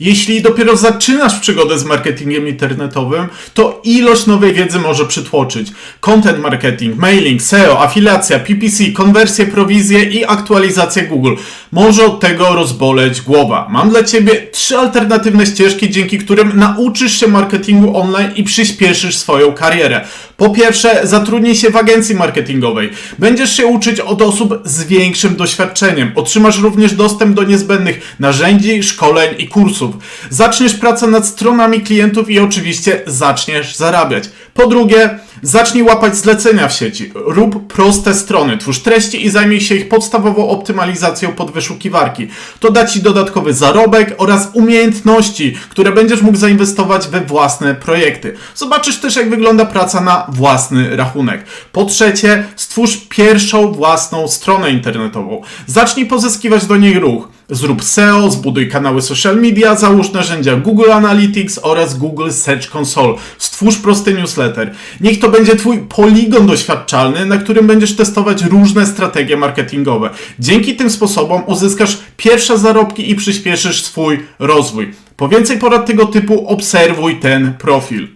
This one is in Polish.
Jeśli dopiero zaczynasz przygodę z marketingiem internetowym, to ilość nowej wiedzy może przytłoczyć. Content marketing, mailing, SEO, afiliacja, PPC, konwersje, prowizje i aktualizacja Google. Może od tego rozboleć głowa. Mam dla Ciebie trzy alternatywne ścieżki, dzięki którym nauczysz się marketingu online i przyspieszysz swoją karierę. Po pierwsze, zatrudnij się w agencji marketingowej. Będziesz się uczyć od osób z większym doświadczeniem. Otrzymasz również dostęp do niezbędnych narzędzi, szkoleń i kursów. Zaczniesz pracę nad stronami klientów i oczywiście zaczniesz zarabiać. Po drugie, zacznij łapać zlecenia w sieci. Rób proste strony, twórz treści i zajmij się ich podstawową optymalizacją pod wyszukiwarki. To da Ci dodatkowy zarobek oraz umiejętności, które będziesz mógł zainwestować we własne projekty. Zobaczysz też, jak wygląda praca na własny rachunek. Po trzecie, stwórz pierwszą własną stronę internetową. Zacznij pozyskiwać do niej ruch. Zrób SEO, zbuduj kanały social media, załóż narzędzia Google Analytics oraz Google Search Console. Stwórz prosty newsletter. Niech to będzie Twój poligon doświadczalny, na którym będziesz testować różne strategie marketingowe. Dzięki tym sposobom uzyskasz pierwsze zarobki i przyspieszysz swój rozwój. Po więcej porad tego typu obserwuj ten profil.